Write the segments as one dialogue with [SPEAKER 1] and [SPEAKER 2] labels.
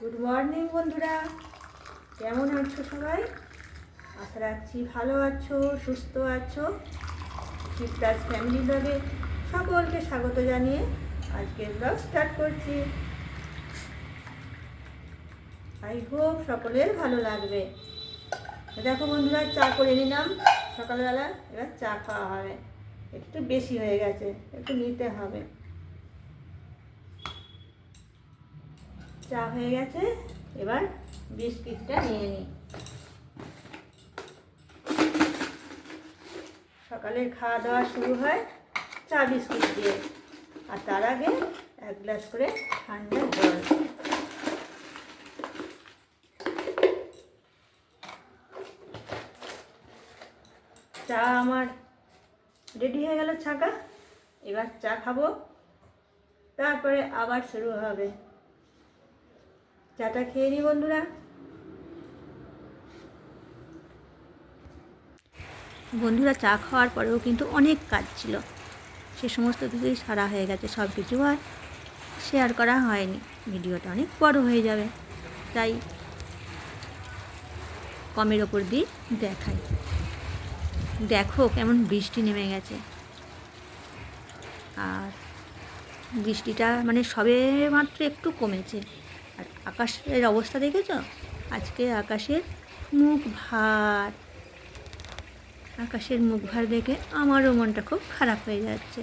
[SPEAKER 1] Good morning বন্ধুরা। কেমন আছো সবাই? আশা রাখছি ভালো আছো, সুস্থ আছো। শিবরাজ ফ্যামিলি ব্লগে সকলকে স্বাগত জানিয়ে আজকের ব্লগ স্টার্ট করছি। আই হোপ সকলের ভালো লাগবে। দেখো বন্ধুরা, চা করে নিলাম। সকালবেলা এবার চা খাওয়া হবে। একটু বেশি হয়ে গেছে, একটু নিতে হবে। চা হয়ে গেছে। এবার বিস্কিটটা নিয়ে নিই। সকালে খাওয়া দাওয়া শুরু হয় চা বিস্কিট দিয়ে। আর তার আগে এক গ্লাস করে ঠান্ডা জল। চা আমার রেডি হয়ে গেল ছাকা। এবার চা খাব। তারপরে আবার শুরু হবে। চাটা খেয়ে নি বন্ধুরা। বন্ধুরা চা খাওয়ার পরেও কিন্তু অনেক কাজ ছিল। সে সমস্ত কিছুই সারা হয়ে গেছে সব কিছু আর শেয়ার করা হয়নি। ভিডিওটা অনেক বড় হয়ে যাবে, তাই কমের ওপর দিয়ে দেখাই। দেখো কেমন বৃষ্টি নেমে গেছে। আর বৃষ্টিটা মানে সবে মাত্র একটু কমেছে। আকাশের অবস্থা দেখেছ? আজকে আকাশের মুখ ভার। আকাশের মুখ ভার দেখে আমারও মনটা খুব খারাপ হয়ে যাচ্ছে।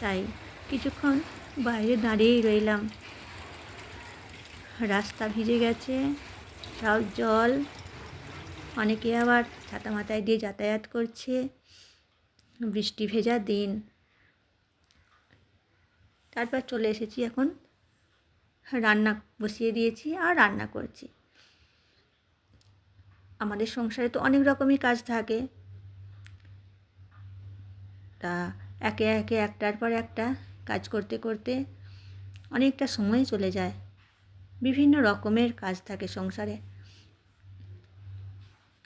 [SPEAKER 1] তাই কিছুক্ষণ বাইরে দাঁড়িয়েই রইলাম। রাস্তা ভিজে গেছে সব জল। অনেকে আবার ছাতা মাথায় দিয়ে যাতায়াত করছে। বৃষ্টি ভেজা দিন। তারপর চলে এসেছি এখন রান্না বসিয়ে দিয়েছি আর রান্না করছি। আমাদের সংসারে তো অনেক রকমই কাজ থাকে। তা একে একে একটার পর একটা কাজ করতে করতে অনেকটা সময় চলে যায়। বিভিন্ন রকমের কাজ থাকে সংসারে।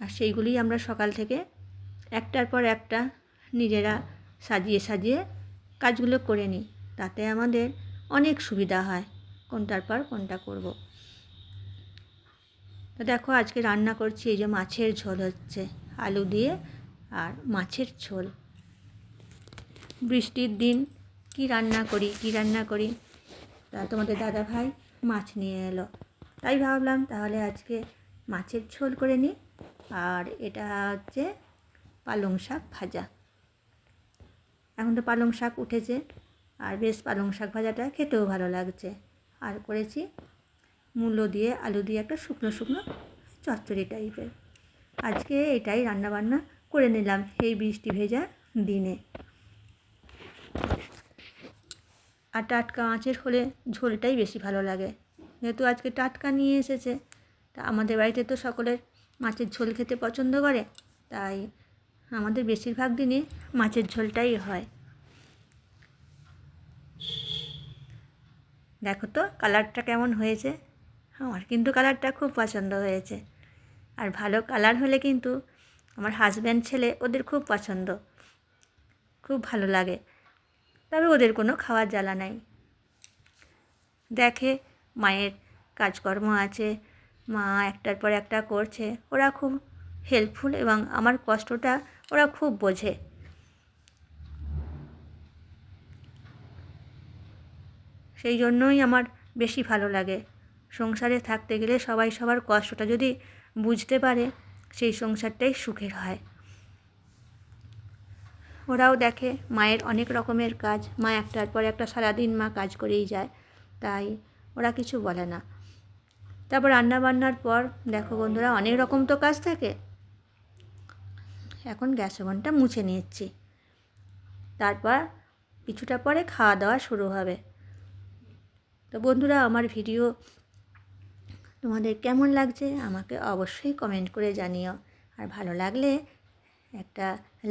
[SPEAKER 1] আর সেইগুলি আমরা সকাল থেকে একটার পর একটা নিজেরা সাজিয়ে সাজিয়ে কাজগুলো করে নিই। তাতে আমাদের অনেক সুবিধা হয়। কোনটার পর কোনটা করব। তো দেখো আজকে রান্না করছি এই যে মাছের ঝোল হচ্ছে, আলু দিয়ে আর মাছের ঝোল। বৃষ্টির দিন কি রান্না করি, কি রান্না করি? তা তোমাদের দাদা ভাই মাছ নিয়ে এলো। তাই ভাবলাম তাহলে আজকে মাছের ঝোল করে নিই। আর এটা হচ্ছে পালং শাক ভাজা। এখন তো পালং শাক উঠেছে, আর বেশ পালং শাক ভাজাটা খেতেও ভালো লাগছে। আর করেছি মূলো দিয়ে, আলু দিয়ে একটা শুকনো শুকনো চচ্চড়ি টাইপের। আজকে এটাই রান্নাবান্না করে নিলাম এই বৃষ্টি ভেজা দিনে। আর টাটকা মাছের হলে ঝোলটাই বেশি ভালো লাগে। যেহেতু আজকে টাটকা নিয়ে এসেছে, তা আমাদের বাড়িতে তো সকলের মাছের ঝোল খেতে পছন্দ করে, তাই আমাদের বেশিরভাগ দিনই মাছের ঝোলটাই হয়। দেখো তো কালারটা কেমন হয়েছে। আমার কিন্তু কালারটা খুব পছন্দ হয়েছে। আর ভালো কালার হলে কিন্তু আমার হাজব্যান্ড ছেলে ওদের খুব পছন্দ। খুব ভালো লাগে। তবে ওদের কোনো খাওয়ার জ্বালা নাই। দেখে মায়ের কাজকর্ম আছে। মা একটার পর একটা করছে। ওরা খুব হেল্পফুল এবং আমার কষ্টটা ওরা খুব বোঝে। সেই জন্যই আমার বেশি ভালো লাগে। সংসারে থাকতে গেলে সবাই সবার কষ্টটা যদি বুঝতে পারে, সেই সংসারটাই সুখের হয়। ওরাও দেখে মায়ের অনেক রকমের কাজ। মা একটার পর একটা সারাদিন মা কাজ করেই যায়, তাই ওরা কিছু বলে না। তারপর রান্না বান্নার পর দেখো বন্ধুরা, অনেক রকম তো কাজ থাকে। এখন গ্যাস ওভেনটা মুছে নিচ্ছি তারপর কিছুটা পরে খাওয়া দাওয়া শুরু হবে। তো বন্ধুরা, আমার ভিডিও তোমাদের কেমন লাগছে আমাকে অবশ্যই কমেন্ট করে জানিও। আর ভালো লাগলে একটা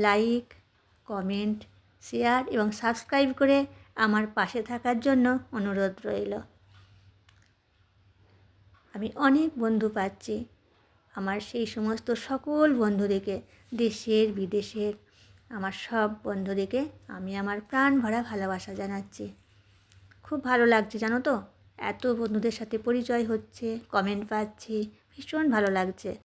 [SPEAKER 1] লাইক কমেন্ট শেয়ার এবং সাবস্ক্রাইব করে আমার পাশে থাকার জন্য অনুরোধ রইল। আমি অনেক বন্ধু পাচ্ছি, আমার সেই সমস্ত সকল বন্ধুদেরকে, দেশের, বিদেশের, আমার সব বন্ধুদেরকে আমি আমার প্রাণ ভরা ভালোবাসা জানাচ্ছি। খুব ভালো লাগছে, জানো তো? এত বন্ধুদের সাথে পরিচয় হচ্ছে কমেন্ট পাচ্ছি, ভীষণ ভালো লাগছে।